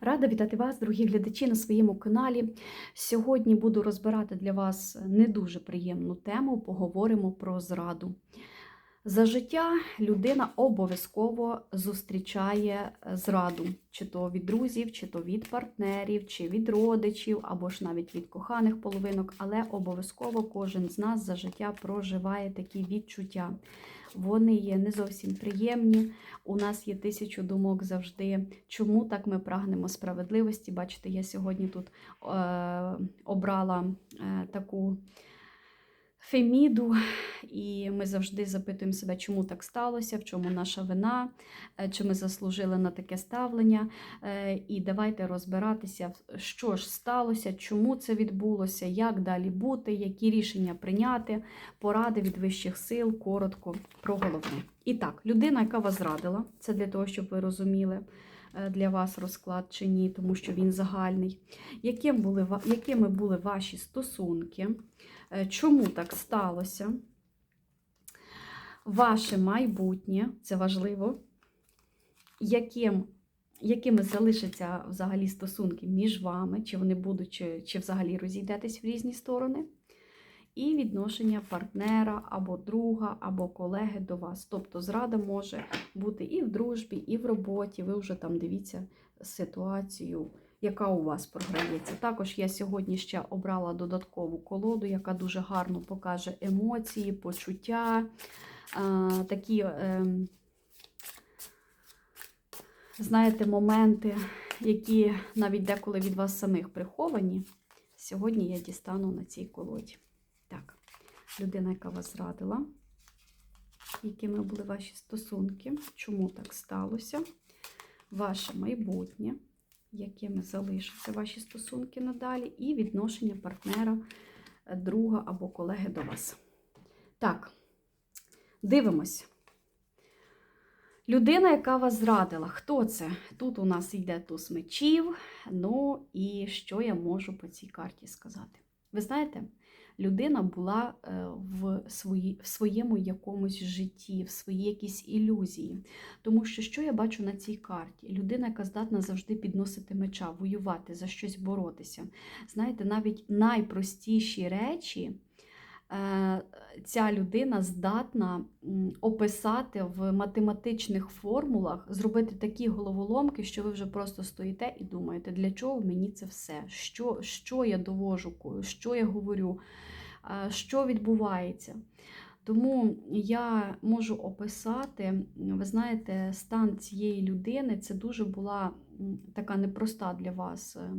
Рада вітати вас, дорогі глядачі, на своєму каналі. Сьогодні буду розбирати для вас не дуже приємну тему. Поговоримо про зраду. За життя людина обов'язково зустрічає зраду, чи то від друзів, чи то від партнерів, чи від родичів, або ж навіть від коханих половинок, але обов'язково кожен з нас за життя проживає такі відчуття. Вони є не зовсім приємні. У нас є тисячу думок завжди. Чому так ми прагнемо справедливості? Бачите, я сьогодні тут е, обрала е, таку феміду, і ми завжди запитуємо себе, чому так сталося, в чому наша вина, е, чи ми заслужили на таке ставлення. Е, І давайте розбиратися, що ж сталося, чому це відбулося, як далі бути, які рішення прийняти, поради від вищих сил, коротко про головне. І так, людина, яка вас зрадила, це для того, щоб ви розуміли. е, Для вас розклад чи ні, тому що він загальний. Яким були, якими були ваші стосунки? Е, Чому так сталося? Ваше майбутнє, це важливо. Яким, якими залишаться взагалі стосунки між вами, чи вони будуть, чи, чи взагалі розійдетесь в різні сторони? І відношення партнера або друга, або колеги до вас. Тобто зрада може бути і в дружбі, і в роботі. Ви вже там дивіться ситуацію, яка у вас програється. Також я сьогодні ще обрала додаткову колоду, яка дуже гарно покаже емоції, почуття, такі, е, знаєте, моменти, які навіть деколи від вас самих приховані. Сьогодні я дістану на цій колоді. Так, людина, яка вас зрадила, якими були ваші стосунки, чому так сталося, ваше майбутнє, якими залишаться ваші стосунки надалі, і відношення партнера, е, друга або колеги до вас. Так, дивимось. Людина, яка вас зрадила, хто це? Тут у нас йде туз мечів. Ну і що я можу по цій карті сказати? Ви знаєте, людина була е, в, свої, в своєму якомусь житті, в своїй якійсь ілюзії. Тому що що я бачу на цій карті? Людина, яка здатна завжди підносити меча, воювати, за щось боротися. Знаєте, навіть найпростіші речі. Е, Ця людина здатна описати в математичних формулах, зробити такі головоломки, що ви вже просто стоїте і думаєте, для чого мені це все? Що, що я довожу, що я говорю, що відбувається. Тому я можу описати, ви знаєте, стан цієї людини. Це дуже була така непроста для вас е,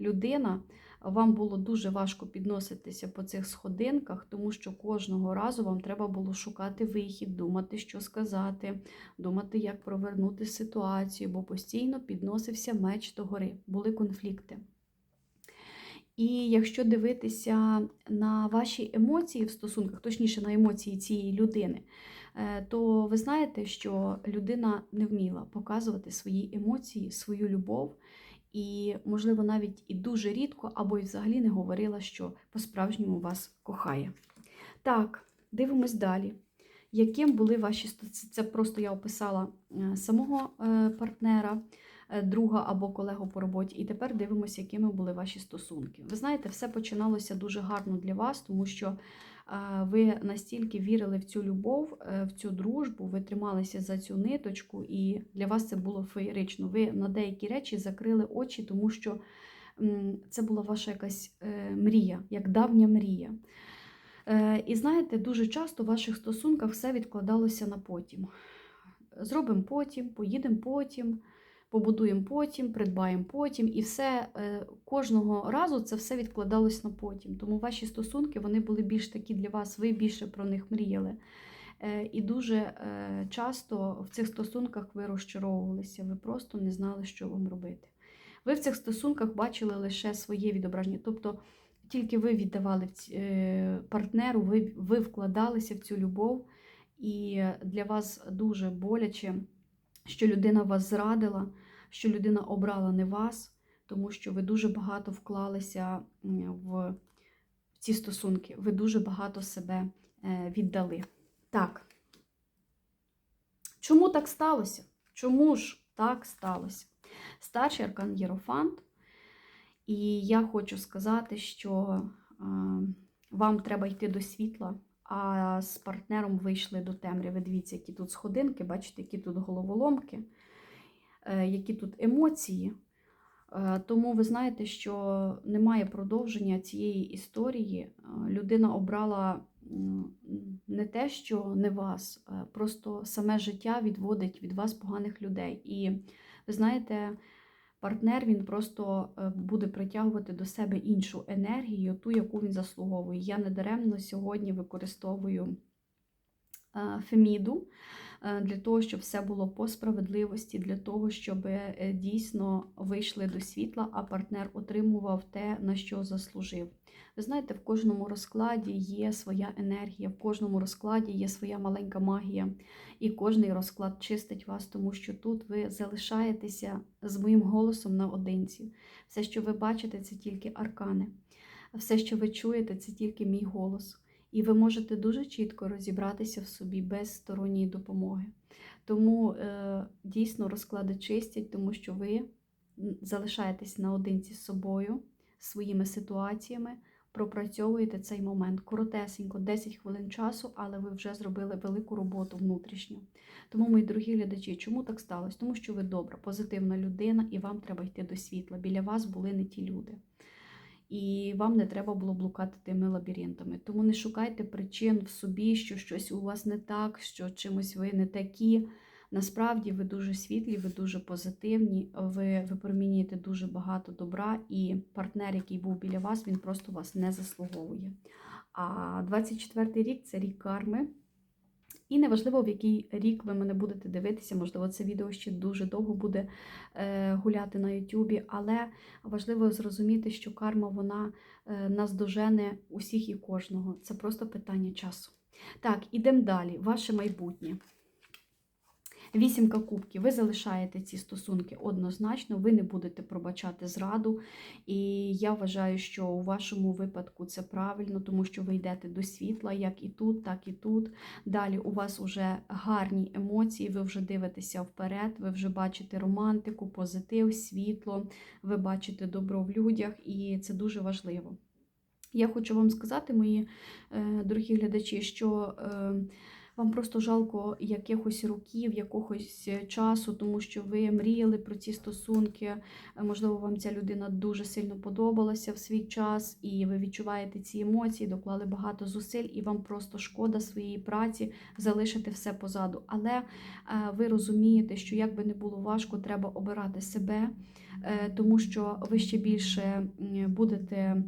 людина. Вам було дуже важко підноситися по цих сходинках, тому що кожного разу вам треба було шукати вихід, думати, що сказати, думати, як провернути ситуацію, бо постійно підносився меч до гори, були конфлікти. І якщо дивитися на ваші емоції в стосунках, точніше на емоції цієї людини, е, то ви знаєте, що людина не вміла показувати свої емоції, свою любов, і, можливо, навіть і дуже рідко, або й взагалі не говорила, що по-справжньому вас кохає. Так, дивимось далі. Яким були ваші стосунки? Це просто я описала е, самого е, партнера, е, друга або колегу по роботі. І тепер дивимося, якими були ваші стосунки. Ви знаєте, все починалося дуже гарно для вас, тому що ви настільки вірили в цю любов, е, в цю дружбу, ви трималися за цю ниточку, і для вас це було феєрично. Ви на деякі речі закрили очі, тому що це була ваша якась е, мрія, як давня мрія. Е, І знаєте, дуже часто в ваших стосунках все відкладалося на потім. Зробимо потім, поїдемо потім, побудуємо потім, придбаємо потім, і все е, кожного разу це все відкладалось на потім. Тому ваші стосунки вони були більш такі для вас, ви більше про них мріяли. Е, І дуже е, часто в цих стосунках ви розчаровувалися, ви просто не знали, що вам робити. Ви в цих стосунках бачили лише своє відображення. Тобто тільки ви віддавали партнеру, ви, ви вкладалися в цю любов, і для вас дуже боляче, що людина вас зрадила, що людина обрала не вас, тому що ви дуже багато вклалися в ці стосунки, ви дуже багато себе е, віддали. Так. Чому так сталося? Чому ж так сталося? Старший аркан Єрофант. І я хочу сказати, що е, вам треба йти до світла, а з партнером вийшли до темряви. Дивіться, які тут сходинки, бачите, які тут головоломки, які тут емоції. Е, Тому ви знаєте, що немає продовження цієї історії. Е, Людина обрала не те, що не вас, е, просто саме життя відводить від вас поганих людей. І ви знаєте, партнер він просто е, буде притягувати до себе іншу енергію, ту, яку він заслуговує. Я недаремно сьогодні використовую е, Феміду е, для того, щоб все було по справедливості, для того, щоб е, дійсно вийшли до світла, а партнер отримував те, на що заслужив. Ви знаєте, в кожному розкладі є своя енергія, в кожному розкладі є своя маленька магія, і кожний розклад чистить вас, тому що тут ви залишаєтеся з моїм голосом наодинці. Все, що ви бачите, це тільки аркани. Все, що ви чуєте, це тільки мій голос. І ви можете дуже чітко розібратися в собі без сторонньої допомоги. Тому е, дійсно розклади чистять, тому що ви залишаєтесь наодинці з собою, своїми ситуаціями, пропрацьовуєте цей момент коротесенько, 10 хвилин часу, але ви вже зробили велику роботу внутрішню. Тому, мої дорогі глядачі, чому так сталося? Тому що ви добра, позитивна людина, і вам треба йти до світла. Біля вас були не ті люди. І вам не треба було блукати тими лабіринтами. Тому не шукайте причин в собі, що щось у вас не так, що чимось ви не такі. Насправді ви дуже світлі, ви дуже позитивні, ви випромінюєте дуже багато добра, і партнер, який був біля вас, він просто вас не заслуговує. А 24-й рік це рік карми. І неважливо, в який рік ви мене будете дивитися, можливо, це відео ще дуже довго буде е, гуляти на Ютубі, але важливо зрозуміти, що карма вона е, наздожене усіх і кожного. Це просто питання часу. Так, ідемо далі. Ваше майбутнє. Вісімка кубків. Ви залишаєте ці стосунки однозначно, ви не будете пробачати зраду. І я вважаю, що у вашому випадку це правильно, тому що ви йдете до світла, як і тут, так і тут. Далі у вас вже гарні емоції, ви вже дивитеся вперед, ви вже бачите романтику, позитив, світло, ви бачите добро в людях, і це дуже важливо. Я хочу вам сказати, мої е, дорогі глядачі, що. Е, вам просто жалко якихось років, якогось часу, тому що ви мріяли про ці стосунки. Можливо, вам ця людина дуже сильно подобалася в свій час, і ви відчуваєте ці емоції, доклали багато зусиль, і вам просто шкода своєї праці залишити все позаду. Але е, ви розумієте, що як би не було важко, треба обирати себе, е, тому що ви ще більше будете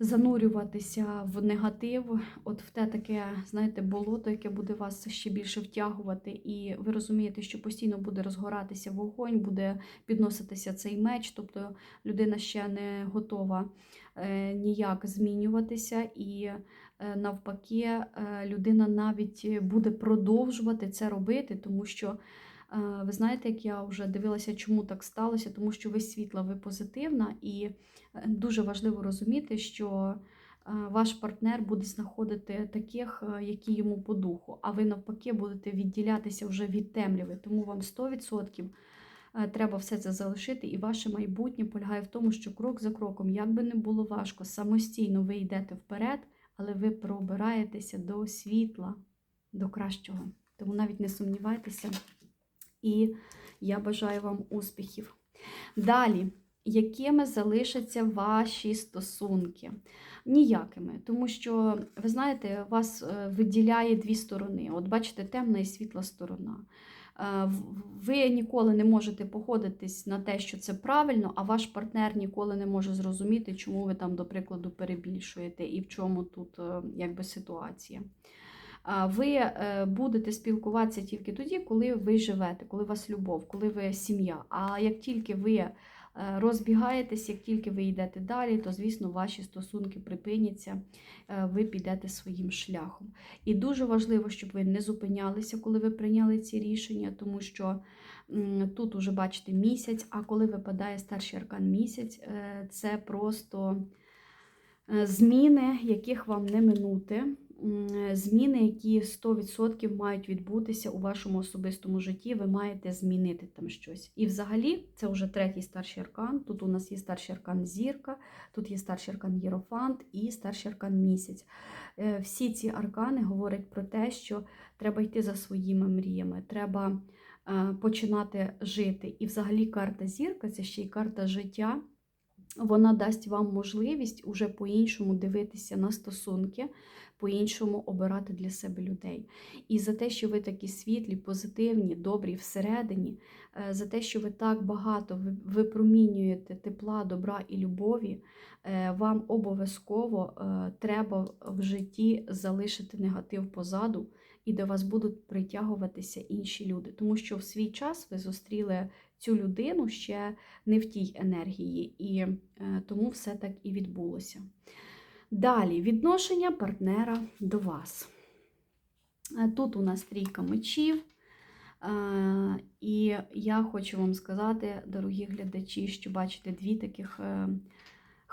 занурюватися в негатив, от в те таке, знаєте, болото, яке буде вас ще більше втягувати, і ви розумієте, що постійно буде розгоратися вогонь, буде підноситися цей меч, тобто людина ще не готова е, ніяк змінюватися, і е, навпаки, е, людина навіть буде продовжувати це робити, тому що. Ви знаєте, як я вже дивилася, чому так сталося, тому що ви світла, ви позитивна, і дуже важливо розуміти, що ваш партнер буде знаходити таких, які йому по духу, а ви навпаки будете відділятися вже від темряви. Тому вам 100% треба все це залишити, і ваше майбутнє полягає в тому, що крок за кроком, як би не було важко, самостійно ви йдете вперед, але ви пробираєтеся до світла, до кращого. Тому навіть не сумнівайтеся. І я бажаю вам успіхів. Далі, якими залишаться ваші стосунки? Ніякими. Тому що, ви знаєте, вас е, виділяє дві сторони. От бачите, темна і світла сторона. Е, ви ніколи не можете походитись на те, що це правильно, а ваш партнер ніколи не може зрозуміти, чому ви там, до прикладу, перебільшуєте і в чому тут е, якби ситуація ви е, будете спілкуватися тільки тоді, коли ви живете, коли у вас любов, коли ви сім'я. А як тільки ви е, розбігаєтесь, як тільки ви йдете далі, то, звісно, ваші стосунки припиняться, е, ви підете своїм шляхом. І дуже важливо, щоб ви не зупинялися, коли ви прийняли ці рішення, тому що тут уже бачите місяць, а коли випадає старший аркан місяць, це просто. Зміни, яких вам не минути, зміни, які 100% мають відбутися у вашому особистому житті. Ви маєте змінити там щось. І взагалі, це вже третій старший аркан. Тут у нас є старший аркан зірка, тут є старший аркан Єрофант і старший аркан місяць. Е, Всі ці аркани говорять про те, що треба йти за своїми мріями, треба е, починати жити. І взагалі карта зірка це ще й карта життя. Вона дасть вам можливість уже по-іншому дивитися на стосунки, по-іншому обирати для себе людей. І за те, що ви такі світлі, позитивні, добрі всередині, е, за те, що ви так багато випромінюєте тепла, добра і любові, е, вам обов'язково е, треба в житті залишити негатив позаду, і до вас будуть притягуватися інші люди. Тому що в свій час ви зустріли цю людину ще не в тій енергії, і е, тому все так і відбулося. Далі відношення партнера до вас. Е, Тут у нас трійка мечів. Е, І я хочу вам сказати, дорогі глядачі, що бачите дві таких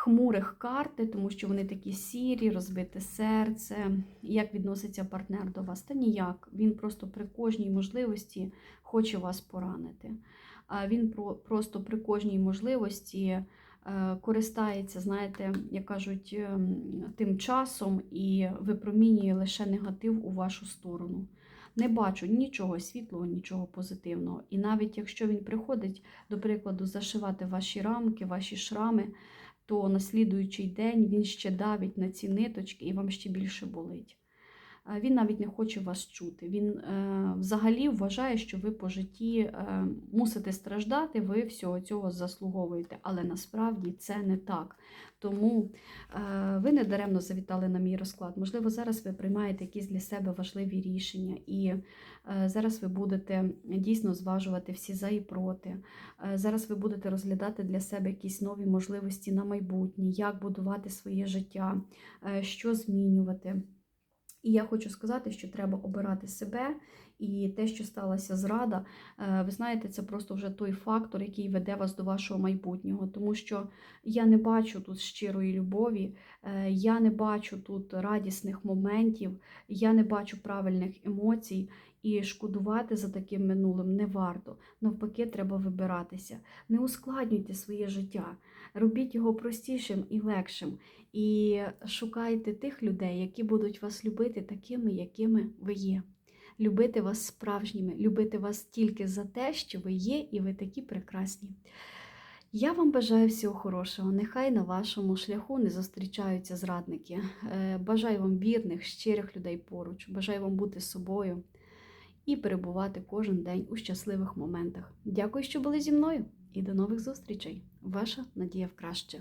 хмурих карти, тому що вони такі сірі, розбите серце. Як відноситься партнер до вас? Та ніяк. Він просто при кожній можливості хоче вас поранити. А Він про- просто при кожній можливості е, користається, знаєте, як кажуть, ем, тим часом і випромінює лише негатив у вашу сторону. Не бачу нічого світлого, нічого позитивного. І навіть якщо він приходить, до прикладу, зашивати ваші рамки, ваші шрами, то на слідуючий день він ще давить на ці ниточки і вам ще більше болить. Е, Він навіть не хоче вас чути. Він е, взагалі вважає, що ви по житті е, мусите страждати, ви всього цього заслуговуєте. Але насправді це не так. Тому ви не даремно завітали на мій розклад. Можливо, зараз ви приймаєте якісь для себе важливі рішення, і зараз ви будете дійсно зважувати всі за і проти. Зараз ви будете розглядати для себе якісь нові можливості на майбутнє, як будувати своє життя, що змінювати. І я хочу сказати, що треба обирати себе, і те, що сталася зрада, е, ви знаєте, це просто вже той фактор, який веде вас до вашого майбутнього. Тому що я не бачу тут щирої любові, е, я не бачу тут радісних моментів, я не бачу правильних емоцій, і шкодувати за таким минулим не варто. Навпаки, треба вибиратися. Не ускладнюйте своє життя, робіть його простішим і легшим. І шукайте тих людей, які будуть вас любити такими, якими ви є. Любити вас справжніми, любити вас тільки за те, що ви є, і ви такі прекрасні. Я вам бажаю всього хорошого. Нехай на вашому шляху не зустрічаються зрадники. Е, Бажаю вам вірних, щирих людей поруч. Бажаю вам бути собою і перебувати кожен день у щасливих моментах. Дякую, що були зі мною, і до нових зустрічей. Ваша Надія в краще.